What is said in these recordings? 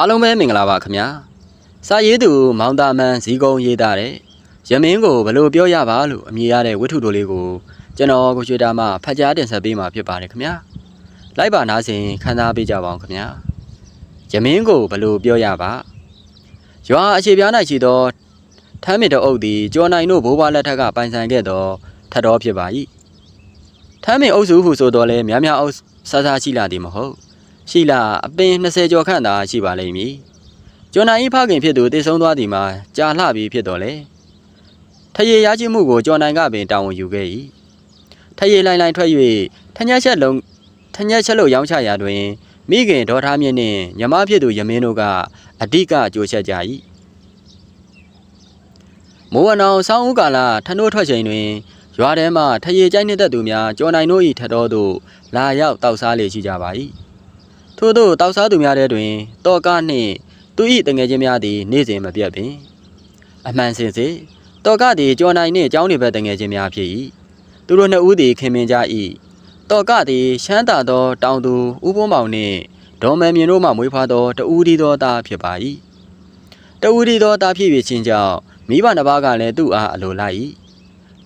အားလုံးပဲမင်္ဂလာပါခင်ဗျာစာရေးသူမောင်တာမန်ဇီကုံရေးသားတဲ့ရမင်းကိုဘယ်လိုပြောရပါလို့အမည်ရတဲ့ဝတ္ထုတို့လေးကိုကျွန်တော်ကိုရွှေတာမှဖတ်ကြားတင်ဆက်ပေးမှာဖြစ်ပါတယ်ခင်ဗျာလိုက်ပါနားစဉ်ခန်းစားပေးကြပါအောင်ခင်ဗျာရမင်းကိုဘယ်လိုပြောရပါရွာအခြေပြား၌ရှိသောထမ်းမင်တအုပ်သည်ကျော်နိုင်တို့ဘိုးဘွားလက်ထက်ကပိုင်ဆိုင်ခဲ့သောထတ်တော်ဖြစ်ပါ၏ထမ်းမင်အုပ်စုဟုဆိုတော်လဲများများအုပ်ဆဆရှိလာသည်မဟုတ် ရှိလာအပင်20ကျော်ခန့်သာရှိပါလိမ့်မည်။ကျော်နိုင်၏ဖခင်ဖြစ်သူတည်ဆုံးသွားသည်မှာကြာလှပြီဖြစ်တော်လေ။ထရေရချင်းမှုကိုကျော်နိုင်ကပင်တာဝန်ယူခဲ့၏။ထရေလိုင်းလိုင်းထွက်၍ထညက်ချက်လုံးထညက်ချက်လို့ရောင်းချရာတွင်မိခင်ဒေါ်ထားမြင့်နှင့်ညီမဖြစ်သူယမင်းတို့ကအဓိကကြိုးချက်ကြ၏။မိုးဝနောင်ဆောင်းဦးကာလထနိုးထွက်ချိန်တွင်ရွာထဲမှထရေကြိုက်နေတဲ့သူများကျော်နိုင်တို့၏ထတော်သို့လာရောက်တောက်စားလေရှိကြပါ၏။ ထို့သောတောက်စားသူများထဲတွင်တောကနှင့်သူ၏တငယ်ချင်းများသည်နေ့စဉ်မပြတ်ပင်အမှန်စင်စစ်တောကသည်ကျော်နိုင်နှင့်ကျောင်းနေဘက်တငယ်ချင်းများဖြစ်၏သူတို့နှစ်ဦးသည်ခင်မင်ကြ၏တောကသည်ရှမ်းသာသောတောင်သူဦးဘုံမောင်နှင့်ဒေါ်မန်မြင်တို့မှမွေးဖွားသောတဦးဒီသောသားဖြစ်ပါ၏တဦးဒီသောသားဖြစ်ဖြစ်ချင်းကြောင့်မိဘနှစ်ပါးကလည်းသူ့အားအလိုလိုက်၏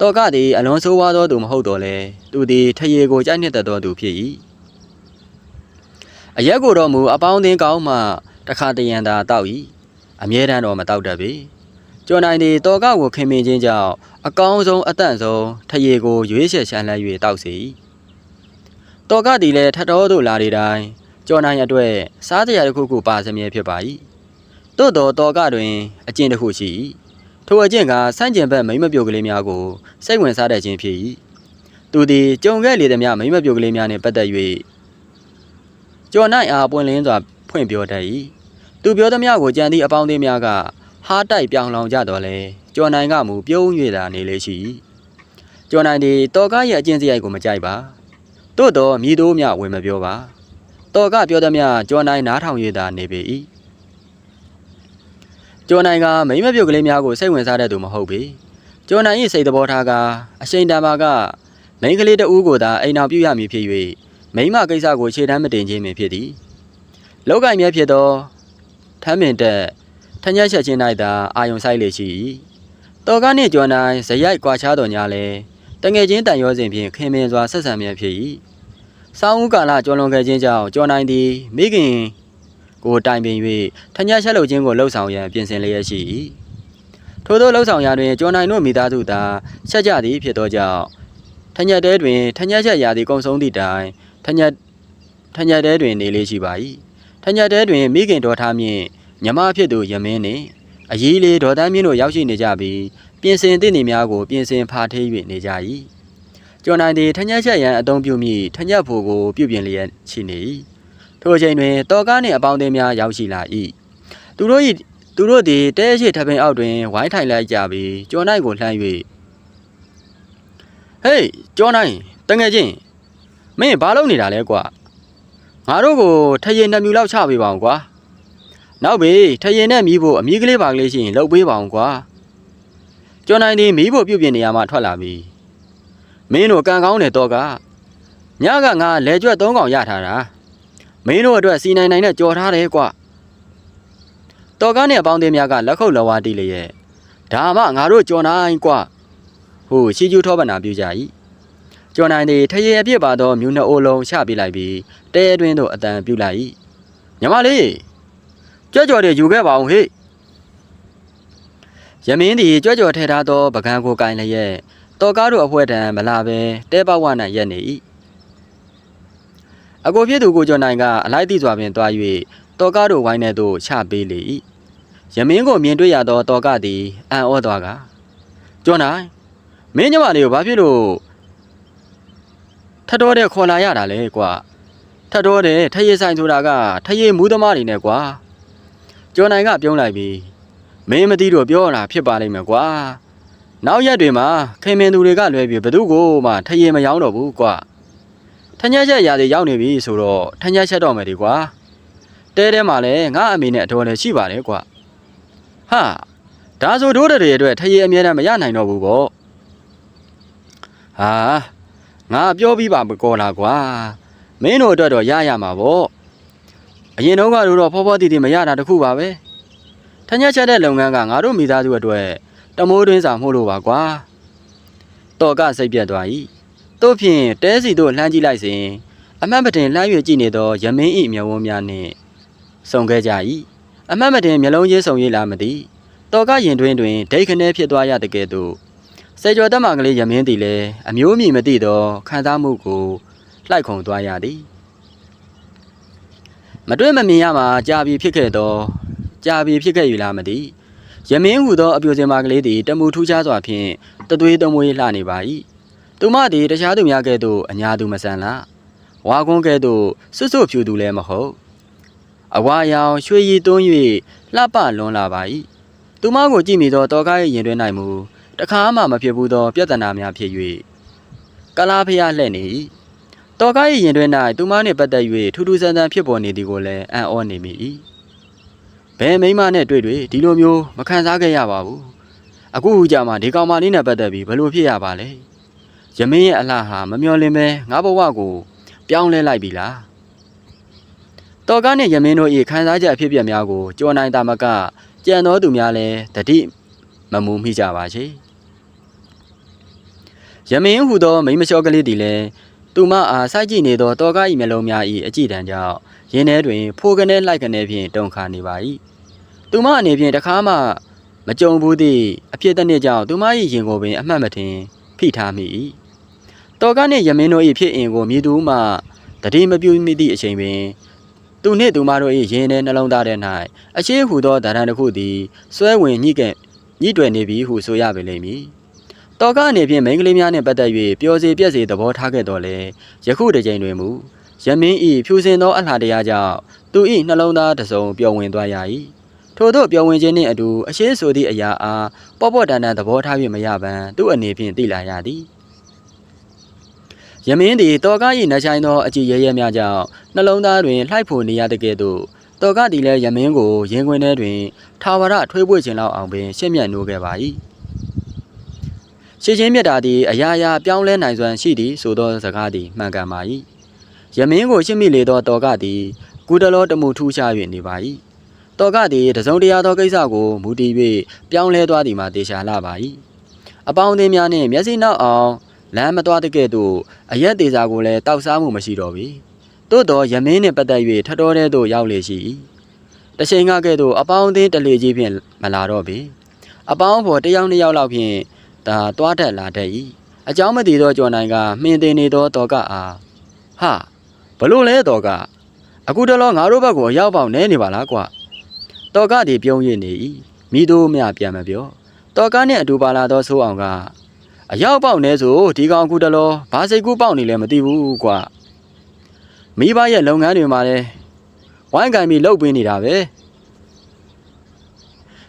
တောကသည်အလွန်ဆိုးဝါးသောသူမဟုတ်တော့လဲသူသည်ထရေကိုကြိုက်နှစ်သက်သောသူဖြစ်၏ အရက်ကိုတော့မူအပေါင်းအသင်းကောင်းမှတခါတရံသာတောက်၏အမြဲတမ်းတော့မတောက်တတ်ပေကျော်နိုင်သည်တောကကိုခင်မင်ခြင်းကြောင့်အကောင်းဆုံးအတန့်ဆုံးထရေကိုရွေးချယ်ရှမ်းလှမ်း၍တောက်စေ၏တောကသည်လည်းထတ်တော်သို့လာတဲ့တိုင်ကျော်နိုင်အတွက်စားတရားတစ်ခုခုပါစမြဲဖြစ်ပါ၏သို့တော်တောကတွင်အကျင့်တစ်ခုရှိ၏ထိုအကျင့်ကစန့်ကျင်ဘက်မိမ့်မပြုတ်ကလေးများကိုစိတ်ဝင်စားတတ်ခြင်းဖြစ်၏သူသည်ကြုံခဲ့လေသည်များမိမ့်မပြုတ်ကလေးများနှင့်ပတ်သက်၍ ကျော်နိုင်အားပွင့်လင်းစွာဖွင့်ပြောတတ်၏သူပြောသမျှကိုကြံသည့်အပေါင်းအသင်းများကဟားတိုက်ပြောင်လောင်ကြတော့လဲကျော်နိုင်ကမူပြုံး၍သာနေလေရှိ၏ကျော်နိုင်သည်တော်ကားရဲ့အကျင့်စရိုက်ကိုမကြိုက်ပါသို့တော်မြည်တိုးမြဝင်မပြောပါတော်ကပြောသမျှကျော်နိုင်နားထောင်၍သာနေပေ၏ကျော်နိုင်ကမိမ့်မပြုတ်ကလေးများကိုစိတ်ဝင်စားတဲ့သူမဟုတ်ပေကျော်နိုင်၏စိတ်သဘောထားကအရှိန်တန်ပါကမိန်းကလေးတဦးကိုသာအိမ်အောင်ပြုရမည်ဖြစ်၍ မိန်းမကိစ္စကိုခြေတမ်းမတင်ခြင်းပင်ဖြစ်သည်လောက်ကင်မြဲဖြစ်သောထမ်းမင်တက်ထညက်ချက်ချင်း၌သာအာယုံဆိုင်လေရှိ၏တော်ကားနှင့်ကျော်နိုင်ဇရိုက်ကွာခြားတော်ညာလဲတငယ်ချင်းတန်ရောစဉ်ဖြင့်ခင်မင်စွာဆက်ဆံမြဲဖြစ်၏စောင်းဦးကာလကျော်လွန်ခဲ့ခြင်းကြောင့်ကျော်နိုင်သည်မိခင်ကိုတိုင်ပင်၍ထညက်ချက်လုပ်ခြင်းကိုလှုပ်ဆောင်ရန်ပြင်ဆင်လျက်ရှိ၏ထို့သောလှုပ်ဆောင်ရာတွင်ကျော်နိုင်တို့မိသားစုသာဆက်ကြသည်ဖြစ်သောကြောင့်ထညက်တဲတွင်ထညက်ချက်ရာသည်ကုံဆုံးသည့်တိုင် ထညက်ထညက်တဲတွင်နေလေးရှိပါ၏ထညက်တဲတွင်မိခင်တော်ထားမြင့်ညမဖြစ်သူယမင်းနှင့်အကြီးလေးဒေါ်တန်းမြင့်တို့ရောက်ရှိနေကြပြီးပြင်ဆင်သည့်နေများကိုပြင်ဆင်ဖာထေး၍နေကြ၏ကျော်နိုင်သည်ထညက်ချက်ရန်အသုံးပြုမိထညက်ဖို့ကိုပြုပြင်လျက်ရှိနေ၏ထိုအချိန်တွင်တော်ကားနှင့်အပေါင်းအသင်းများရောက်ရှိလာ၏သူတို့၏သူတို့သည်တဲရှိထပင်အောက်တွင်ဝိုင်းထိုင်လိုက်ကြပြီးကျော်နိုင်ကိုလှမ်း၍ဟေးကျော်နိုင်တငယ်ချင်း မင်းဘာလုပ်နေတာလဲကွာငါတို့ကိုထရင်နှစ်မြူလောက်ချပေးပါအောင်ကွာနောက်ပြီထရင်နဲ့မီးဖို့အမီးကလေးပါကလေးရှိရင်လှုပ်ပေးပါအောင်ကွာကျော်နိုင်သည်မီးဖို့ပြုတ်ပြင်နေရမှထွက်လာပြီမင်းတို့ကံကောင်းတယ်တော့ကညကငါလဲကျွတ်သုံးកောင်ရထားတာမင်းတို့အတွက်စီနိုင်နိုင်နဲ့ကြော်ထားတယ်ကွာတော်ကားနဲ့အပေါင်းအသင်းများကလက်ခုပ်လက်ဝါးတီးလျက်ဒါမှငါတို့ကြော်နိုင်ကွာဟိုရှီကျူးထောပနာပြုကြ၏ ကြော်နိုင်သည်ထရေအပြစ်ပါသောမြူနှစ်အိုးလုံးချပြလိုက်ပြီးတဲအတွင်းသို့အတန်ပြုလိုက်၏ညီမလေးကြွကြော်တွေယူခဲ့ပါအောင်ဟေ့ယမင်းသည်ကြွကြော်ထဲထားသောပကံကိုကင်လျက်တော်ကားတို့အဖွဲတံမလာပဲတဲပဝ၌ရက်နေ၏အကိုဖြစ်သူကိုကျော်နိုင်ကအလိုက်တိစွာပင်တွား၍တော်ကားတို့ဝိုင်းထဲသို့ချပေးလေ၏ယမင်းကိုမြင်တွေ့ရသောတော်ကသည်အံ့ဩသွားကကျော်နိုင်မင်းညမလေးကိုဘာဖြစ်လို့ ထတ်တော်တဲ့ခေါ်လာရတာလဲကွာထတ်တော်တဲ့ထရေဆိုင်ဆိုတာကထရေမူးသမားတွေနဲ့ကွာကျော်နိုင်ကပြုံးလိုက်ပြီးမင်းမသိတော့ပြောတာဖြစ်ပါလိမ့်မယ်ကွာနောက်ရက်တွေမှာခင်မင်သူတွေကလွဲပြီးဘသူ့ကိုမှထရေမယောင်းတော့ဘူးကွာထညက်ချက်ရာတွေရောက်နေပြီဆိုတော့ထညက်ချက်တော့မယ်ဒီကွာတဲတဲမှာလည်းငါအမေနဲ့အတော်လည်းရှိပါတယ်ကွာဟာဒါဆိုတို့တွေအတွက်ထရေအမြဲတမ်းမရနိုင်တော့ဘူးပေါ့ဟာ ငါပြောပြီးပါမကောလားကွာမင်းတို့အတွက်တော့ရရမှာပေါ့အရင်တော့ကတော့ဖောဖောတီတီမရတာတခုပါပဲထညက်ချက်တဲ့လုပ်ငန်းကငါတို့မိသားစုအတွက်တမိုးတွင်းစာမှုလို့ပါကွာတော်ကစိတ်ပြတ်သွား၏တို့ဖြင့်တဲစီတို့လှမ်းကြည့်လိုက်စဉ်အမတ်မတင်လှမ်း၍ကြည့်နေသောယမင်း၏မျက်ဝန်းများနှင့်ဆုံခဲ့ကြ၏အမတ်မတင်မျက်လုံးချင်းဆုံရလားမသိတော်ကရင်တွင်တွင်ဒိတ်ခနဲဖြစ်သွားရတဲ့ကဲ့သို့ စေကျော်တက်မကလေးယမင်းသည်လည်းအမျိုးမြည်မသိသောခံစားမှုကိုလှိုက်ခုံသွားရသည်မတွေ့မမြင်ရမှာကြာပြီဖြစ်ခဲ့တော့ကြာပြီဖြစ်ခဲ့ယူလားမသိယမင်းဟူသောအပြိုစင်မကလေးသည်တမူထူးခြားစွာဖြင့်တသွေးတမွေးလှနေပါ၏သူမသည်တခြားသူများကဲ့သို့အညာသူမဆန်လားဝါကွန်းကဲ့သို့စွတ်စွတ်ဖြူသူလည်းမဟုတ်အဝါရောင်ရွှေရည်သွန်း၍လှပလွန်လာပါ၏သူမကိုကြည့်မိသောတော်ကားရဲ့ရင်တွင်၌မူ တခါမှမဖြစ်ဘူးသော ပြဿနာများဖြစ်၍ကလားဖျားလှဲ့နေ၏တော်ကားရဲ့ရင်တွင်၌သူမနှင့်ပတ်သက်၍ထူးထူးဆန်းဆန်းဖြစ်ပေါ်နေသည်ကိုလည်းအံ့ဩနေမိ၏ဘယ်မိန်းမနဲ့တွေ့တွေ့ဒီလိုမျိုးမခံစားခဲ့ရပါဘူးအခုကြမှာဒီကောင်မလေးနဲ့ပတ်သက်ပြီးဘယ်လိုဖြစ်ရပါလဲယမင်းရဲ့အလားဟာမမျော်လင့်ပဲငါဘဝကိုပြောင်းလဲလိုက်ပြီလားတော်ကားနှင့်ယမင်းတို့၏ခံစားချက်အဖြစ်အပျက်များကိုကြော်နိုင်တာမကကြံတော်သူများလည်းတတိ မမူမိကြပါချေယမင်းဟူသောမိန်းမလျှောကလေးသည်လည်းသူမအားစိုက်ကြည့်နေသောတော်ကား၏မျက်လုံးများ၏အကြည့်တန်းကြောင့်ရင်းထဲတွင်ဖိုးကနေလိုက်ကနေဖြင့်တုန်ခါနေပါ၏သူမအနေဖြင့်တခါမှမကြုံဘူးသည့်အဖြစ်တစ်နှစ်ကြောင့်သူမ၏ရင်ကိုပင်အမှတ်မထင်ဖိထားမိ၏တော်ကားနှင့်ယမင်းတို့၏ဖြစ်အင်ကိုမြည်သူမှတတိမပြုမိသည့်အချိန်ပင်သူနှင့်သူမတို့၏ရင်ထဲနှလုံးသားထဲ၌အရှိဟူသောဒါရန်တစ်ခုသည်စွဲဝင်ညှိကဲ့ ညှိတွယ်နေပြီဟုဆိုရပေလိမ့်မည်။တော်ကအနေဖြင့်မိန်းကလေးများနှင့်ပတ်သက်၍ပျော်စေပြည့်စေသဘောထားခဲ့တော်လဲယခုတစ်ကြိမ်တွင်မူယမင်း၏ဖြူစင်သောအလှတရားကြောင့်သူ၏နှလုံးသားတစ်စုံပျော်ဝင်သွားရ၏။ထို့သောပျော်ဝင်ခြင်းနှင့်အတူအရှိဆိုသည့်အရာအားပေါ့ပေါ့တန်တန်သဘောထား၍မရပန်းသူ့အနေဖြင့်သိလာရသည်။ယမင်းသည်တော်ကား၏နှချိုင်းသောအကြည့်ရဲရဲများကြောင့်နှလုံးသားတွင်လှိုက်ဖို့နေရတဲ့ကဲ့သို့ တော်ကားသည်လည်းယမင်းကိုရင်ခွင်ထဲတွင်ထာဝရထွေးပွေခြင်းလောက်အောင်ပင်ရှင်းမြတ်နိုးခဲ့ပါ၏ရှင်းချင်းမြတ်တာသည်အရာရာပြောင်းလဲနိုင်စွမ်းရှိသည်ဆိုသောစကားသည်မှန်ကန်ပါ၏ယမင်းကိုရှင်းမိလေသောတော်ကသည်ကုတလောတမှုထူးခြား၍နေပါ၏တော်ကသည်တစုံတရာသောကိစ္စကိုမူတည်၍ပြောင်းလဲသွားသည်မှာတေချာလာပါ၏အပေါင်းအသင်းများနှင့်မျက်စိနောက်အောင်လမ်းမသွားတဲ့ကဲ့သို့အရက်သေးစာကိုလည်းတောက်စားမှုမရှိတော့ပြီ သို့တော်ယမင်းနှင့်ပတ်သက်၍ထတော်တဲ့သို့ရောက်လေရှိ၏တချိန်ကကဲ့သို့အပေါင်းအသင်းတလေကြီးဖြင့်မလာတော့ပြီအပေါင်းဖော်တစ်ယောက်နှစ်ယောက်လောက်ဖြင့်ဒါတွားတက်လာတတ်၏အကြောင်းမသိသောကြော်နိုင်ကမှင်တင်နေသောတော်ကအားဟာဘလို့လဲတော်ကအခုတလောငါတို့ဘက်ကိုအရောက်ပေါက်နဲနေပါလားကွာတော်ကဒီပြုံးရနေ၏မိတို့မြပြန်မပြောတော်ကနှင့်အတူပါလာသောဆိုးအောင်ကအရောက်ပေါက်နေဆိုဒီကောင်အခုတလောဘာစိတ်ကူးပေါက်နေလဲမသိဘူးကွာ မိဘရဲ့လုပ်ငန်းတွေမှာလဲဝိုင်းကင်ပြီးလှုပ်ပေးနေတာပဲ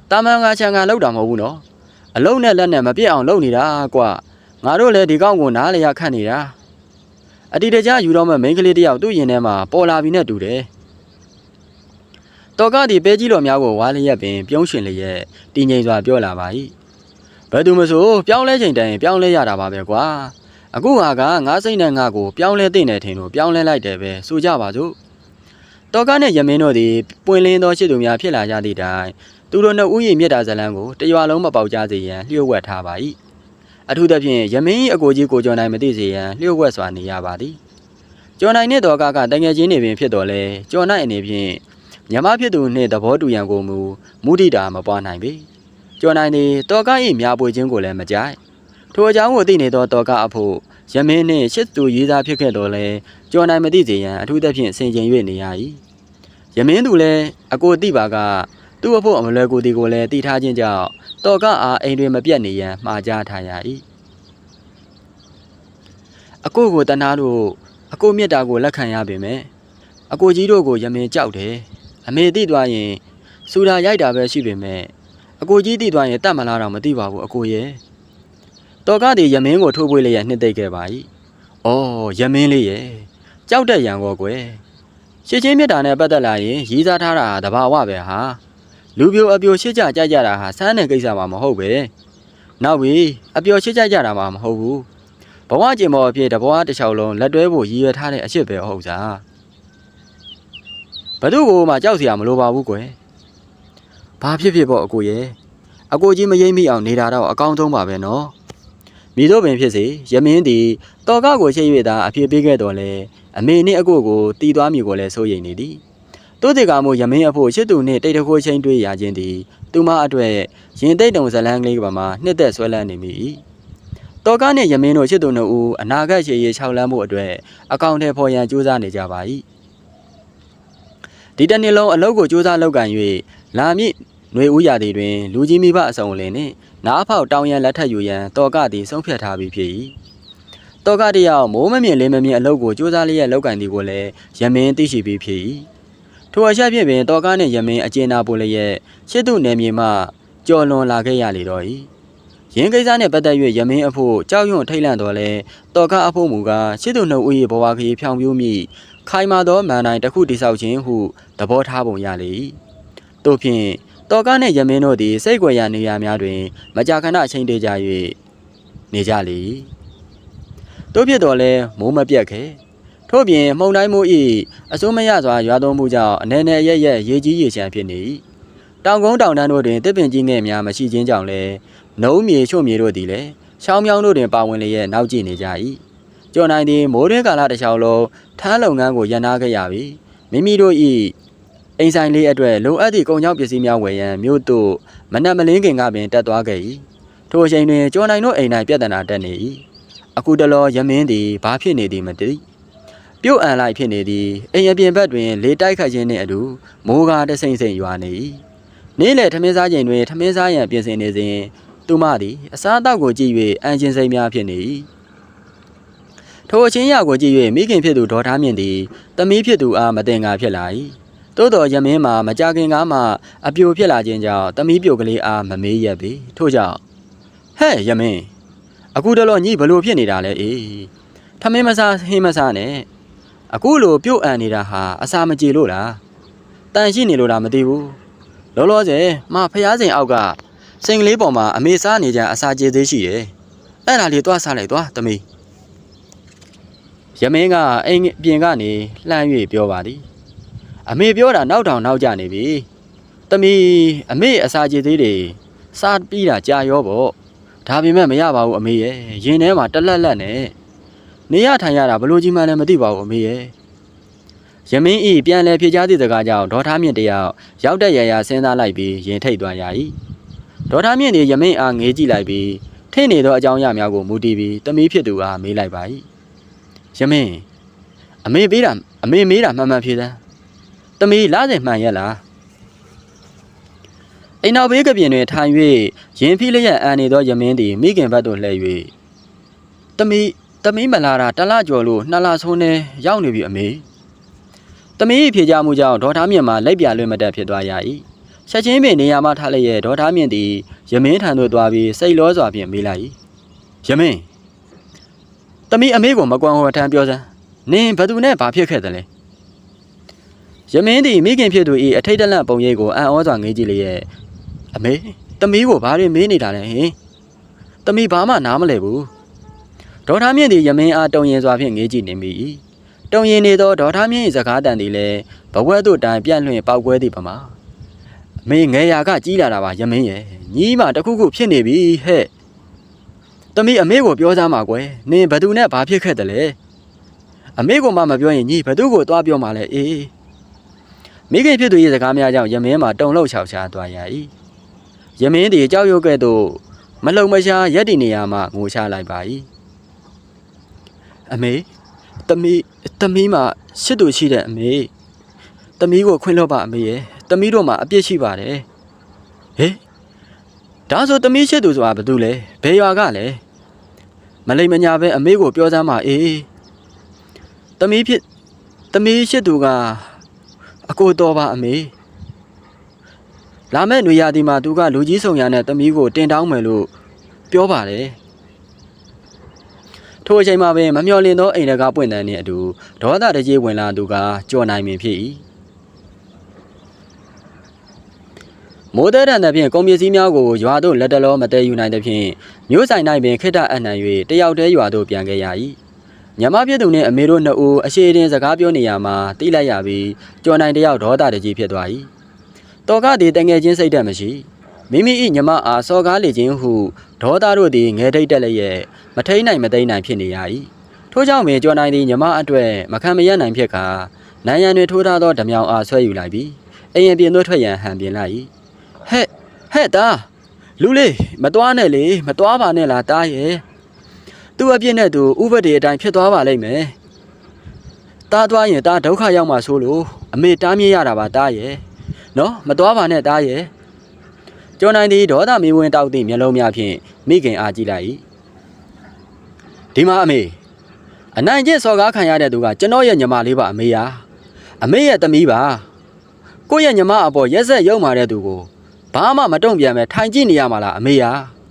တာမန်ငါချန်ကလှုပ်တာမဟုတ်ဘူးနော်အလုံးနဲ့လက်နဲ့မပြည့်အောင်လှုပ်နေတာကွာငါတို့လည်းဒီကောင်ကိုနားလျက်ခတ်နေတာအတီတကြယူတော့မဲ့မိန်းကလေးတယောက်သူ့ရင်ထဲမှာပေါ်လာပြီနဲ့တူတယ်တော်ကဒီပဲကြီးတော်များကိုဝါလျက်ပင်ပြုံးရှင်လျက်တည်ငြိမ်စွာပြောလာပါ၏ဘယ်သူမဆိုပြောင်းလဲချိန်တိုင်ပြောင်းလဲရတာပါပဲကွာ အခုဟာကငါစိတ်နဲ့ငါကိုပြောင်းလဲသိနေထင်လို့ပြောင်းလဲလိုက်တယ်ပဲဆိုကြပါစို့တော်ကနဲ့ယမင်းတို့သည်ပွင့်လင်းသောရှစ်သူများဖြစ်လာကြသည့်တိုင်သူတို့နှစ်ဦး၏မြတ်တာဇလံကိုတရွာလုံးမပေါက်ကြစေရန်လျှို့ဝှက်ထားပါ၏အထူးသဖြင့်ယမင်း၏အကိုကြီးကိုကျော်နိုင်မသိစေရန်လျှို့ဝှက်စွာနေရပါသည်ကျော်နိုင်နှင့်တော်ကကတငယ်ချင်းနေပင်ဖြစ်တော်လဲကျော်နိုင်အနေဖြင့်မြမဖြစ်သူနှင့်သဘောတူရန်ကိုမူမုဒိတာမပွားနိုင်ပေကျော်နိုင်သည်တော်က၏မြာပွေခြင်းကိုလည်းမကြိုက် ထိုအကြောင်းကိုသိနေသောတော်ကအဖို့ယမင်းနှင့်ရှစ်သူရေးသားဖြစ်ခဲ့တော်လဲကျော်နိုင်မသိစေရန်အထူးသဖြင့်ဆင်ခြင်၍နေရ၏ယမင်းသူလည်းအကိုသိပါကသူ့အဖို့အမလွယ်ကိုဒီကိုလည်းတည်ထားခြင်းကြောင့်တော်ကအားအိမ်တွင်မပြတ်နေရန်မှာကြားထားရ၏အကိုကိုတနာတို့အကိုမြတ်တာကိုလက်ခံရပေမဲ့အကိုကြီးတို့ကိုယမင်းကြောက်တယ်အမေသိသွားရင်စူတာရိုက်တာပဲရှိပေမဲ့အကိုကြီးသိသွားရင်တတ်မလားတော့မသိပါဘူးအကိုရဲ့ တော်ကသည်ယမင်းကိုထိုးပွေလျက်နှစ်သိမ့်ခဲ့ပါ၏။အော်ယမင်းလေးရဲ့ကြောက်တဲ့ရံကောကွယ်။ရှစ်ချင်းမြတ်တာနဲ့ပတ်သက်လာရင်ရည်စားထားတာဟာတဘာဝပဲဟာ။လူပြိုအပြိုရှစ်ကြကြကြတာဟာစမ်းတဲ့ကိစ္စမှမဟုတ်ပဲ။နောက်ပြီးအပြိုရှစ်ကြကြတာမှမဟုတ်ဘူး။ဘဝကျင်ပေါ်အဖြစ်တဘဝတစ်ချောင်းလုံးလက်တွဲဖို့ရည်ရွယ်ထားတဲ့အဖြစ်ပဲဟုတ်စား။ဘသူ့ကိုမှကြောက်စရာမလိုပါဘူးကွယ်။ဘာဖြစ်ဖြစ်ပေါ့အကိုရဲ့။အကိုကြီးမယိမ့်မိအောင်နေတာတော့အကောင်းဆုံးပါပဲနော်။ မိတို့ပင်ဖြစ်စေယမင်းသည်တော်ကကိုရှိ၍သာအဖြစ်ပေးခဲ့တော်လဲအမေနှင့်အကိုကိုတီးသွားမိကိုလည်းစိုးရိမ်နေသည်တို့တေကမို့ယမင်းအဖို့ရှစ်သူနှင့်တိတ်တခိုးချင်းတွေ့ရခြင်းသည်သူမအတွက်ရင်သိမ့်တုံဇလန်းကလေးကမှနှစ်သက်ဆွဲလန်းနေမိ၏တော်ကနှင့်ယမင်းတို့ရှစ်သူနှစ်ဦးအနာဂတ်ရှည်ရည်၆လမ်းမှုအတွက်အကောင့်ထဲဖော်ရန်ကြိုးစားနေကြပါ၏ဒီတစ်နှစ်လုံးအလုပ်ကိုကြိုးစားလုပ်ကံ၍လာမည့် ຫນွေဦးရာသီတွင် လူကြီးမိဘအစုံလင်နှင့်နားဖောက်တောင်းရန်လက်ထပ်ယူရန်တော်ကသည်ဆုံးဖြတ်ထားပြီးဖြစ်၏တော်ကတယောက်မိုးမမြင်လေးမမြင်အလုပ်ကိုကြိုးစားလျက်လုပ်ကံသည်ကိုလည်းယမင်းသိရှိပြီးဖြစ်၏ထိုအချက်ဖြင့်ပင်တော်ကနှင့်ယမင်းအကျဉ်းနာပိုလျက်ရှစ်သူနယ်မြေမှကြော်လွန်လာခဲ့ရလေတော့၏ရင်းကိစ္စနှင့်ပတ်သက်၍ယမင်းအဖို့ကြောက်ရွံ့ထိတ်လန့်တော်လဲတော်ကအဖို့မူကားရှစ်သူနှုတ်ဦး၏ဘဝခရီးဖြောင်ပြူးမိခိုင်မာသောမန်တိုင်းတစ်ခုတိဆောက်ခြင်းဟုသဘောထားပုံရလေ၏တို့ဖြင့် တော်ကားနှင့်ယမင်းတို့သည်စိတ်ကြွယ်ရာနေရာများတွင် မကြာခဏအချိန်တည်းကြ၍နေကြလေ၏တို့ဖြစ်တော်လဲမိုးမပြတ်ခဲထို့ပြင်မှုန်တိုင်းမိုး၏အစိုးမရစွာရွာသွန်းမှုကြောင့်အနေနဲ့ရရက်ရေကြီးရေချမ်းဖြစ်နေ၏တောင်ကုန်းတောင်တန်းတို့တွင်တစ်ပင်ကြီးငယ်များမရှိခြင်းကြောင့်လည်းနှုံးမြေချို့မြေတို့သည်လည်းချောင်းမြောင်းတို့တွင်ပါဝင်လျက်နောက်ကျနေကြ၏ကျော်နိုင်သည်မိုးတွင်းကာလတစ်လျှောက်လုံးထမ်းလုပ်ငန်းကိုရန်နာခဲ့ရပြီးမိမိတို့၏ အိမ်ဆိုင်လေးအတွက်လိုအပ်သည့်ကုန်ကြောင်းပစ္စည်းများဝယ်ရန်မြို့သို့မနက်မလင်းခင်ကပင်တက်သွားခဲ့၏ထိုအချိန်တွင်ကျော်နိုင်တို့အိမ်၌ပြဿနာတက်နေ၏အခုတလောယမင်းသည်ဘာဖြစ်နေသည်မသိပြုတ်အန်လိုက်ဖြစ်နေသည်အိမ်အပြင်ဘက်တွင်လေတိုက်ခတ်ခြင်းနှင့်အတူမိုးကားတစိမ့်စိမ့်ရွာနေ၏နေ့လယ်ထမင်းစားချိန်တွင်ထမင်းစားရန်ပြင်ဆင်နေစဉ်သူမသည်အစားအသောက်ကိုကြည့်၍အန်ချင်းစိမ့်များဖြစ်နေ၏ထိုအချင်းရကိုကြည့်၍မိခင်ဖြစ်သူဒေါ်ထားမြင့်သည်တမီးဖြစ်သူအားမတင်ငါဖြစ်လာ၏ သို့တော်ယမင်းမှာမကြခင်ကားမှအပြိုဖြစ်လာခြင်းကြောင့်တမီးပြိုကလေးအားမမေးရက်ပေထို့ကြောင့်ဟဲ့ယမင်းအခုတလောညီဘလို့ဖြစ်နေတာလဲအေးထမင်းမစားဟင်းမစားနဲ့အခုလိုပြုတ်အံနေတာဟာအစာမကြေလို့လားတန်ရှိနေလို့လားမသိဘူးလောလောဆယ်မဖျားစင်အောက်ကစိန်ကလေးပေါ်မှာအမေစားနေကြအစာကြေသေးရှိတယ်အဲ့ဒါလေးသွားစားလိုက်သွားတမီးယမင်းကအိမ်ပြင်ကနေလှမ်း၍ပြောပါသည် အမေပြောတာနောက်တောင်နောက်ကျနေပြီတမီးအမေအစာကြေသေးတွေစားပြီးတာကြာရောပေါ့ဒါပေမဲ့မရပါဘူးအမေရဲ့ရင်ထဲမှာတလက်လက်နဲ့နေရထိုင်ရတာဘလို့ကြီးမှလည်းမသိပါဘူးအမေရဲ့ယမင်းဤပြန်လဲဖြေချသည့်စကားကြောင့်ဒေါ်ထားမြင့်တယောက်ရောက်တဲ့ရရစဉ်းစားလိုက်ပြီးရင်ထိတ်သွားရ၏ဒေါ်ထားမြင့်သည်ယမင်းအားငေးကြည့်လိုက်ပြီးထိနေသောအကြောင်းအရာများကိုမူတည်ပြီးတမီးဖြစ်သူအားမေးလိုက်ပါ၏ယမင်းအမေပေးတာအမေမေးတာမှန်မှန်ဖြေသမ်း တမီးလားစင်မှန်ရက်လားအိမ်နောက်ဘေးကပြင်တွင်ထိုင်၍ရင်ဖိလျက်အန်နေသောယမင်းသည်မိခင်ဘက်သို့လှည့်၍တမီးတမီးမလာတာတလကျော်လို့နှစ်လဆိုးနေရောက်နေပြီအမေတမီးဖြေကြမှုကြောင့်ဒေါ်သားမြင့်မှာလက်ပြလွင့်မတက်ဖြစ်သွားရ၏ချက်ချင်းပင်နေရာမှထားလျက်ဒေါ်သားမြင့်သည်ယမင်းထံသို့သွားပြီးစိတ်လောစွာဖြင့်မေးလိုက်၏ယမင်းတမီးအမေကိုမကွန်ဟောထမ်းပြောစမ်းနင်ဘသူနဲ့ဘာဖြစ်ခဲ့သလဲ ယမင်းသည်မိခင်ဖြစ်သူ၏အထိတ်တလန့်ပုံရိပ်ကိုအံ့ဩစွာငေးကြည့်လျက်အမေတမီးကိုဘာတွေမေးနေတာလဲဟင်တမီးဘာမှနားမလဲဘူးဒေါ်ထားမြင့်သည်ယမင်းအားတုံရင်စွာဖြင့်ငေးကြည့်နေမိ၏တုံရင်နေသောဒေါ်ထားမြင့်၏စကားတန်သည်လည်းဘဝဲသို့တိုင်ပြန့်လွင့်ပောက်ကွဲသည့်ပမာအမေငယ်ရာကကြီးလာတာပါယမင်းရဲ့ညီးမတခုခုဖြစ်နေပြီဟဲ့တမီးအမေကိုပြောစမ်းပါကွယ်နင်ဘသူနဲ့ဘာဖြစ်ခဲ့တယ်လဲအမေကမှမပြောရင်ညီဘသူ့ကိုသွားပြောမှလဲအေး မိခင်ဖြစ်သူရဲ့စကားများကြောင့်ယမင်းမှာတုံလောက်ချောက်ချားသွားရ၏ယမင်းသည်ကြောက်ရွံ့ကဲ့သို့မလုံမရှားရက်တည်နေရမှငိုချလိုက်ပါ၏အမေတမီးတမီးမှာရှစ်သူရှိတဲ့အမေတမီးကိုခွင့်လွှတ်ပါအမေရဲ့တမီးတို့မှာအပြစ်ရှိပါတယ်ဟေးဒါဆိုတမီးရှစ်သူဆိုတာဘာတူလဲဘယ်ရွာကလဲမလိမ္မညာပဲအမေကိုပြောစမ်းပါအေးတမီးဖြစ်တမီးရှစ်သူက အကိုတော်ပါအမေလာမဲ့ຫນွေရာသီမှာသူကလူကြီးဆောင်ရနဲ့တမီးကိုတင်တောင်းမယ်လို့ပြောပါတယ်ထိုအချိန်မှာပင်မမျှော်လင့်သောအိမ်တကားပွင့်တန်းနှင့်အတူဒေါသတကြီးဝင်လာသူကကြော်နိုင်ပင်ဖြစ်၏မိုးတဲ့တန်တဲ့ဖြင့်ကုန်ပစ္စည်းများကိုရွာသို့လက်တလောမတည့်ယူနိုင်တဲ့ဖြင့်မြို့ဆိုင်၌ပင်ခိတ္တအနှံ့၍တယောက်တည်းရွာသို့ပြန်ခဲ့ရ၏ ညမပြည့်သူနဲ့အမေတို့နှစ်ဦးအရှိအရင်စကားပြောနေရမှာတိလိုက်ရပြီးကျော်နိုင်တယောက်ဒေါသတကြီးဖြစ်သွား၏တော်ကသည်တငယ်ချင်းစိတ်ဓာတ်မရှိမိမိ၏ညမအားစော်ကားလေခြင်းဟုဒေါသတို့သည်ငဲထိတ်တက်လျက်မထိန်နိုင်မသိမ်းနိုင်ဖြစ်နေရ၏ထို့ကြောင့်ပင်ကျော်နိုင်သည်ညမအတွက်မခံမရနိုင်ဖြစ်ကာနိုင်ရန်တွင်ထိုးထားသောဓမြောင်အားဆွဲယူလိုက်ပြီးအိမ်ရင်ပြင်သို့ထွက်ရန်ဟန်ပြင်လိုက်၏ဟဲ့ဟဲ့သားလူလေးမသွားနဲ့လေမသွားပါနဲ့လားတားရဲ့ သူ့အပြစ်နဲ့သူဥပဒေအတိုင်းဖြစ်သွားပါလိမ့်မယ်။တားသွားရင်တားဒုက္ခရောက်မှာဆိုလို့အမေတားမြင်ရတာပါတားရဲ့။နော်မသွားပါနဲ့တားရဲ့။ကျော်နိုင်သည်ဒေါသမီးဝင်တောက်သည့်မျက်လုံးများဖြင့်မိခင်အားကြည့်လိုက်၏။ဒီမှာအမေအနိုင်ကျင့်စော်ကားခံရတဲ့သူကကျွန်တော်ရဲ့ညီမလေးပါအမေယာ။အမေရဲ့သမီးပါ။ကိုယ့်ရဲ့ညီမအပေါ်ရက်ဆက်ရုံမာတဲ့သူကိုဘာမှမတုံ့ပြန်ပဲထိုင်ကြည့်နေရမှာလားအမေယာ။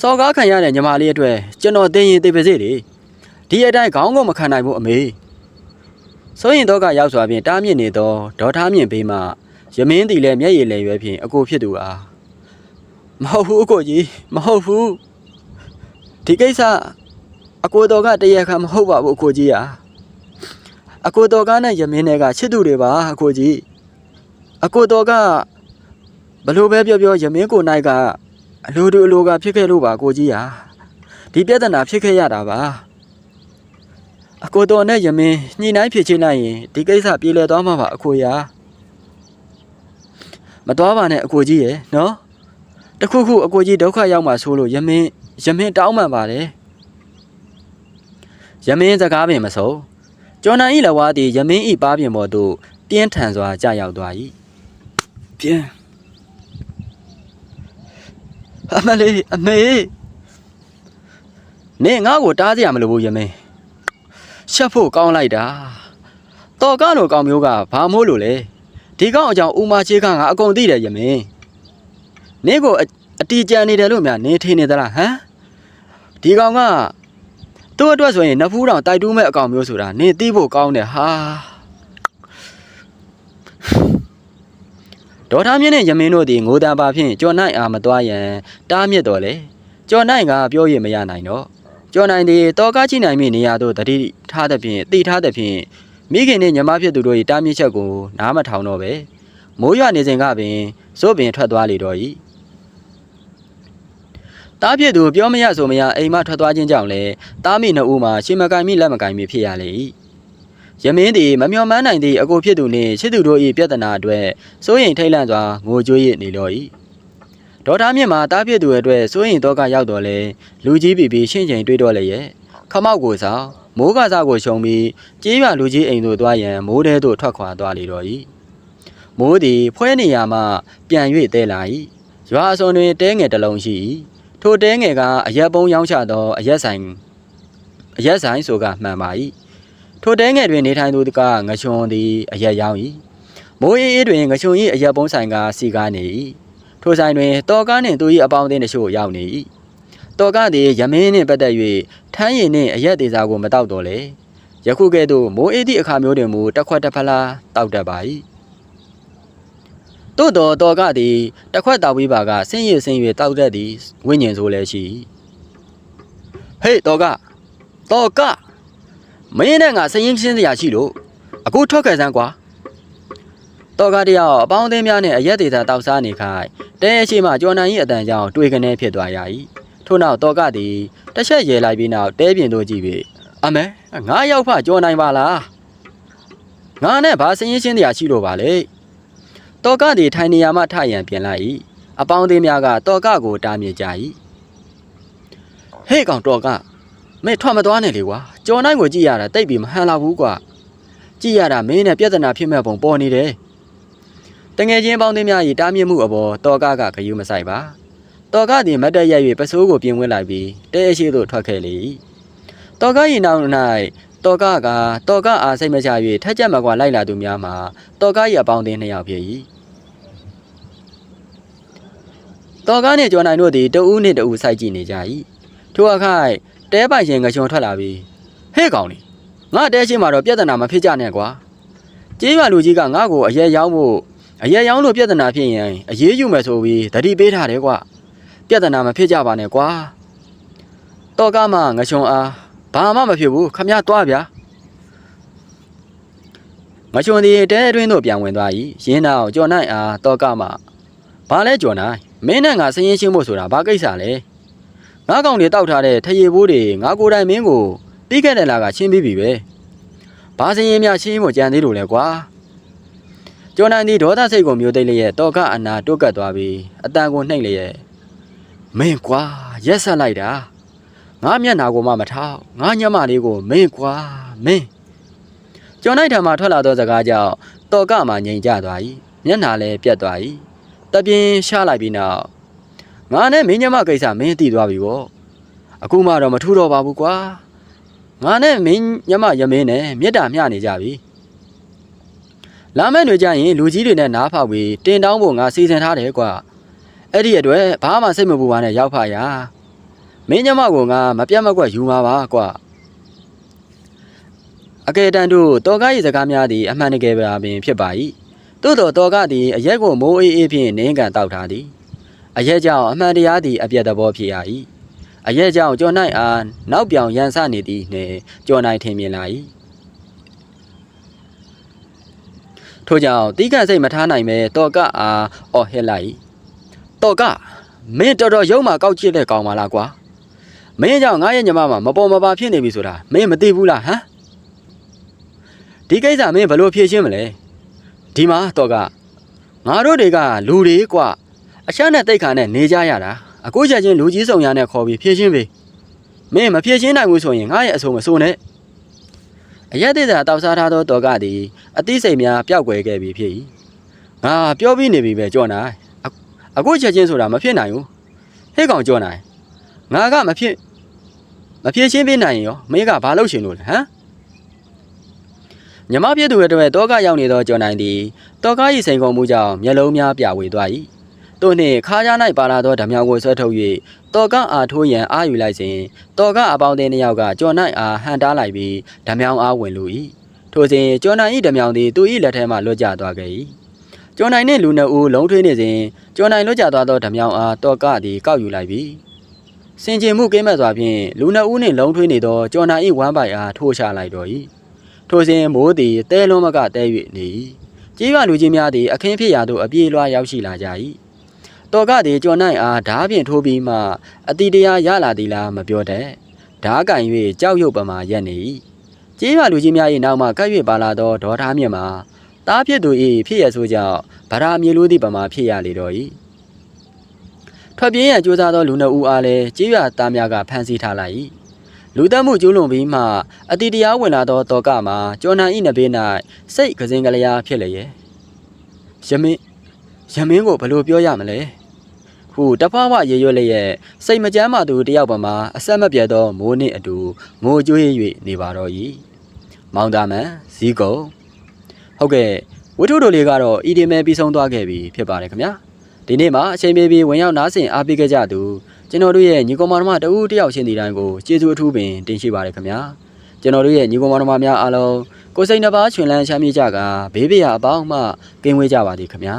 စော်ကားခံရတဲ့ညီမလေးအတွက်ကျွန်တော်သိရင်သိပါစေလေဒီအတိုင်းခေါင်းကိုမခံနိုင်ဘူးအမေဆိုရင်တော့ကရောက်စွာဖြင့်တားမြစ်နေသောဒေါ်ထားမြင့်ဘေးမှရမင်းတီလည်းမျက်ရည်လည်ရွယ်ဖြင့်အကိုဖြစ်သူအားမဟုတ်ဘူးအကိုကြီးမဟုတ်ဘူးဒီကိစ္စအကိုတော်ကတရခါမဟုတ်ပါဘူးအကိုကြီးอ่ะအကိုတော်ကနဲ့ရမင်းတွေကချစ်သူတွေပါအကိုကြီးအကိုတော်ကဘလို့ပဲပြောပြောရမင်းကိုနိုင်က အလိုတူအလိုကဖြစ်ခဲ့လို့ပါကိုကြီးဟာဒီပြဿနာဖြစ်ခဲ့ရတာပါအကိုတော်နဲ့ယမင်းညှိနှိုင်းဖြစ်ချင်းလိုက်ရင်ဒီကိစ္စပြေလည်သွားမှာပါအကိုရာမတော်ပါနဲ့အကိုကြီးရယ်နော်တခုခုအကိုကြီးဒုက္ခရောက်မှာဆိုလို့ယမင်းယမင်းတောင်းပန်ပါတယ်ယမင်းစကားပင်မဆုံးကျော်နိုင်ဤလဝါသည်ယမင်းဤပါပြင်ပေါ်သို့ပြင်းထန်စွာကြာရောက်သွား၏ပြင်း အမလေးအမေနေငါ့ကိုတားစရာမလိုဘူးယမင်းရှက်ဖို့ကောင်းလိုက်တာတော်ကားလိုကောင်မျိုးကဘာမို့လို့လဲဒီကောင်အကြောင်းဦးမချေးကငါအကုန်သိတယ်ယမင်းနေကိုအအတီကြံနေတယ်လို့များနေထင်နေသလားဟမ်ဒီကောင်ကသူ့အတွက်ဆိုရင်နဖူးတောင်တိုက်တူးမဲ့အကောင်မျိုးဆိုတာနေသိဖို့ကောင်းတယ်ဟာ ဒေါ်ထားမြင့်နဲ့ယမင်းတို့သည်ငိုတံပါဖြင့်ကြော်နိုင်အားမသွားရန်တားမြစ်တော်လေကြော်နိုင်ကပြောရမရနိုင်တော့ကြော်နိုင်သည်တော်ကားချိနိုင်မိနေရာသို့တတိထားသဖြင့်တိထားသဖြင့်မိခင်နှင့်ညီမဖြစ်သူတို့၏တားမြစ်ချက်ကိုနားမထောင်တော့ပဲမိုးရွာနေစဉ်ကပင်စိုးပင်ထွက်သွားလေတော့၏တားဖြစ်သူပြောမရဆိုမရအိမ်မထွက်သွားခြင်းကြောင့်လည်းတားမိနှစ်ဦးမှာရှင်မကင်မိလက်မကင်မိဖြစ်ရလေ၏ ယမင်းသည်မမျော်မှန်းနိုင်သည့်အကိုဖြစ်သူနှင့်ချစ်သူတို့၏ပြဿနာအတွက်စိုးရင်ထိတ်လန့်စွာငိုကြွေးရနေတော့၏ဒေါ်သားမြင့်မှာတားဖြစ်သူအတွက်စိုးရင်တော့ကရောက်တော့လေလူကြီးပြီပြီရှင်းချိန်တွေးတော့လေရဲ့ခမောက်ကိုဆောင်မိုးကစားကိုရှုံပြီးကြေးရွာလူကြီးအိမ်သို့သွားရန်မိုးတဲသို့ထွက်ခွာသွားလေတော့၏မိုးသည်ဖွဲနေရမှပြန်၍တဲလာ၏ရွာအစုံတွင်တဲငယ်တစ်လုံးရှိ၏ထိုတဲငယ်ကအရက်ပုံးရောင်းချသောအရက်ဆိုင်အရက်ဆိုင်ဆိုကမှန်ပါ၏ ထိုတဲငယ်တွင်နေထိုင်သူကငချွန်သည်အရက်ရောင်း၏မိုးအေးအေးတွင်ငချွန်၏အရက်ပုံးဆိုင်ကစီကားနေ၏ထိုဆိုင်တွင်တော်ကားနှင့်သူ၏အပေါင်းအသင်းတို့ရောက်နေ၏တော်ကားသည်ရမင်းနှင့်ပတ်သက်၍ထမ်းရည်နှင့်အရက်သေးစာကိုမတောက်တော့လေယခုကဲ့သို့မိုးအေးသည့်အခါမျိုးတွင်မူတစ်ခွက်တစ်ဖလားတောက်တတ်ပါ၏သို့တော်တော်ကသည်တစ်ခွက်တောက်ပြီးပါကဆင်းရည်ဆင်းရည်တောက်တတ်သည်ဝိညာဉ်ဆိုလည်းရှိ၏ဟေးတော်ကတော်က မင်းနဲ့ငါစရင်ချင်းစရာရှိလို့အခုထွက်ခဲ့စမ်းကွာတော်ကတယောက်အပေါင်းအသင်းများနဲ့အရက်သေးစာတောက်စားနေခိုင်းတဲရှိမှကျော်နိုင်၏အတန်ကြောင့်တွေ့ကနေဖြစ်သွားရ၏ထို့နောက်တော်ကသည်တစ်ချက်ရဲလိုက်ပြီးနောက်တဲပြင်သို့ကြည့်ပြီးအမဲငါရောက်ဖကျော်နိုင်ပါလားငါနဲ့ဘာစရင်ချင်းတရားရှိလို့ပါလေတော်ကသည်ထိုင်နေရာမှထရန်ပြင်လိုက်၏အပေါင်းအသင်းများကတော်ကကိုတားမြစ်ကြ၏ဟေးကောင်တော်က မဲထွက်မသွားနဲ့လေကွာကျော်နိုင်ကိုကြည့်ရတာတိတ်ပြီးမဟန်လာဘူးကွာကြည့်ရတာမင်းနဲ့ပြဿနာဖြစ်မဲ့ပုံပေါ်နေတယ်တငယ်ချင်းပေါင်းသင်းများ၏တားမြစ်မှုအပေါ်တော်ကကဂယုမဆိုင်ပါတော်ကသည်မတ်တက်ရက်၍ပစိုးကိုပြင်ဝင်လိုက်ပြီးတဲအရှိသို့ထွက်ခဲ့လေ၏တော်က၏နောက်၌တော်ကကတော်ကအားစိတ်မချ၍ထက်ကြက်မကွာလိုက်လာသူများမှာတော်က၏အပေါင်းအသင်းနှစ်ယောက်ဖြစ်၏တော်ကနှင့်ကျော်နိုင်တို့သည်တဦးနှင့်တဦးစိုက်ကြည့်နေကြ၏ထိုအခါ တဲပိုင်ရှင်ငချွန်ထွက်လာပြီးဟဲ့ကောင်လေးငါတဲချင်းမှာတော့ပြဿနာမဖြစ်ကြနဲ့ကွာကျေးရွာလူကြီးကငါ့ကိုအရဲရောင်းဖို့အရဲရောင်းလို့ပြဿနာဖြစ်ရင်အရေးယူမယ်ဆိုပြီးတတိပေးထားတယ်ကွာပြဿနာမဖြစ်ကြပါနဲ့ကွာတော်ကမှငချွန်အားဘာမှမဖြစ်ဘူးခမရသွားဗျာမချွန်သည်တဲအတွင်းသို့ပြန်ဝင်သွား၏ရင်းနောက်ကြော်နိုင်အားတော့ကမှဘာလဲကြော်နိုင်မင်းနဲ့ငါစရင်ရှင်းဖို့ဆိုတာဘာကိစ္စလဲ ငါကောင်တွေတောက်ထားတဲ့ထရေဘိုးတွေငါကိုယ်တိုင်မင်းကိုပြီးခဲ့တဲ့လကချင်းပြီးပြီပဲဘာစရင်များချင်းဖို့ကြံသေးလို့လဲကွာကြော်နိုင်သည်ဒေါသစိတ်ကိုမျိုးသိမ့်လျက်တော့ကအနာတွတ်ကတ်သွားပြီးအတန်ကိုနှိမ့်လျက်မင်းကွာရက်ဆက်လိုက်တာငါမျက်နာကိုမှမထောက်ငါညမလေးကိုမင်းကွာမင်းကျော်နိုင်ထံမှထွက်လာသောစကားကြောင့်တော်ကမှငြိမ်ကြသွား၏မျက်နှာလည်းပြတ်သွား၏တပြင်းရှားလိုက်ပြီးနောက် ငါနဲ့မင်းညမကိစ္စမင်းသိသွားပြီပေါ့အခုမှတော့မထူတော့ပါဘူးကွာငါနဲ့မင်းညမရမင်းနဲ့မြတ်တာမျှနေကြပြီလာမယ့်တွေကြရင်လူကြီးတွေနဲ့နားဖောက်ပြီးတင်တောင်းဖို့ငါစီစဉ်ထားတယ်ကွာအဲ့ဒီအတွက်ဘာမှစိတ်မပူပါနဲ့ရောက်ဖာရမင်းညမကိုငါမပြတ်မကွက်ယူမှာပါကွာအကယ်တမ်းတို့တော်ကား၏စကားများသည်အမှန်တကယ်ပါပင်ဖြစ်ပါ၏သို့သောတော်ကားသည်အရက်ကိုမိုးအေးအေးဖြင့်နင်းကန်တောက်ထားသည် အရက်ကြောင့်အမှန်တရားသည်အပြတ်သဘောဖြစ်ရ၏အရက်ကြောင့်ကျော်နိုင်အားနောက်ပြောင်ရန်ဆနေသည်နှင့်ကျော်နိုင်ထင်မြင်လာ၏ထို့ကြောင့်တိကစိတ်မထားနိုင်ပဲတော်ကအားအော်ဟစ်လိုက်တော်ကမင်းတော်တော်ရုံမှာကောက်ချစ်တဲ့ကောင်ပါလားကွာမင်းကြောင့်ငါရဲ့ညီမမှာမပေါ်မပါဖြစ်နေပြီဆိုတာမင်းမသိဘူးလားဟမ်ဒီကိစ္စမင်းဘယ်လိုဖြေရှင်းမလဲဒီမှာတော့ကငါတို့တွေကလူတွေကွာ အချက်နဲ့တိတ်ခါနဲ့နေကြရတာအခုချက်ချင်းလူကြီးဆောင်ရနဲ့ခေါ်ပြီးဖြေရှင်းပေးမင်းမဖြေရှင်းနိုင်ဘူးဆိုရင်ငါရဲ့အဆိုမဆိုနဲ့အရက်သေးတာတောက်စားထားသောတော်ကသည်အသိစိတ်များပျောက်ကွယ်ခဲ့ပြီဖြစ်၏ငါပြောပြီးနေပြီပဲကြော်နိုင်အခုအခုချက်ချင်းဆိုတာမဖြစ်နိုင်ဘူးဟဲ့ကောင်ကြော်နိုင်ငါကမဖြစ်မဖြေရှင်းပေးနိုင်ရင်ရောမင်းကဘာလုပ်ရှင်လို့လဲဟမ်မြမပြည့်သူရဲ့အတွက်တောကရောက်နေသောကျော်နိုင်သည်တောက၏စိန်ကုန်မှုကြောင့်မျက်လုံးများပြဝေသွား၏ သူနှင့်ခါးကြား၌ပါလာသောဓမြောင်ကိုဆွဲထုတ်၍တောကအားထိုးရန်အာယူလိုက်စဉ်တောကအပေါင်းအသင်းတစ်ယောက်ကကျော်နိုင်အားဟန်တားလိုက်ပြီးဓမြောင်အားဝင်လူ၏ထိုစဉ်ကျော်နိုင်၏ဓမြောင်သည်သူ၏လက်ထဲမှလွတ်ကျသွားခဲ့၏ကျော်နိုင်နှင့်လူနှစ်ဦးလုံးထွေးနေစဉ်ကျော်နိုင်လွတ်ကျသွားသောဓမြောင်အားတောကသည်ကောက်ယူလိုက်ပြီးစင်ကျင်မှုကင်းမဲ့စွာဖြင့်လူနှစ်ဦးနှင့်လုံးထွေးနေသောကျော်နိုင်၏ဝမ်းပိုက်အားထိုးချလိုက်တော်၏ထိုစဉ်မိုးသည်တဲလုံးမကတဲ၍နေ၏ကြေးရွာလူကြီးများသည်အခင်းဖြစ်ရာသို့အပြေးလွှားရောက်ရှိလာကြ၏ တော်ကသည်ကျော်နိုင်အားဓားဖြင့်ထိုးပြီးမှအတိတရားရလာသည်လားမပြောတတ်ဓားကင်၍ကြောက်ရွံ့ပမာရက်နေ၏ကြေးရွာလူကြီးများ၏နောက်မှကပ်၍ပါလာသောဒေါ်သားမြင့်မှာတားဖြစ်သူ၏ဖြစ်ရဆိုကြောင့်ဗရာမြေလိုသည့်ပမာဖြစ်ရလေတော့၏ထွက်ပြေးရန်ကြိုးစားသောလူနှုတ်ဦးအားလည်းကြေးရွာသားများကဖမ်းဆီးထားလိုက်၏လူတက်မှုကျူးလွန်ပြီးမှအတိတရားဝင်လာသောတော်ကမှာကျော်နိုင်၏နဘေး၌စိတ်ကစင်ကလျာဖြစ်လျက်ယမင်းယမင်းကိုဘယ်လိုပြောရမလဲ ဟုတဖွားဖွားရေရွက်လျက်စိတ်မကြမ်းမှသူတယောက်ပမာအဆက်မပြတ်သောမိုးနှင့်အတူမိုးကြွေး၍နေပါတော့၏မောင်သားမန်ဇီးကုံဟုတ်ကဲ့ဝတ္ထုတို့လေးကတော့ဤဒီမဲပြီးဆုံးသွားခဲ့ပြီဖြစ်ပါတယ်ခင်ဗျာဒီနေ့မှာအချိန်ပြေပြီးဝင်ရောက်နားဆင်အားပေးခဲ့ကြသူကျွန်တော်တို့ရဲ့ညီကောင်မတော်မတဦးတယောက်ချင်းဒီတိုင်းကိုကျေးဇူးအထူးပင်တင်ရှိပါတယ်ခင်ဗျာကျွန်တော်တို့ရဲ့ညီကောင်မတော်မများအားလုံးကိုယ်စိတ်နှပါချွင်လန်းချမ်းမြေ့ကြကဘေးပရာအပေါင်းမှကင်းဝေးကြပါသည်ခင်ဗျာ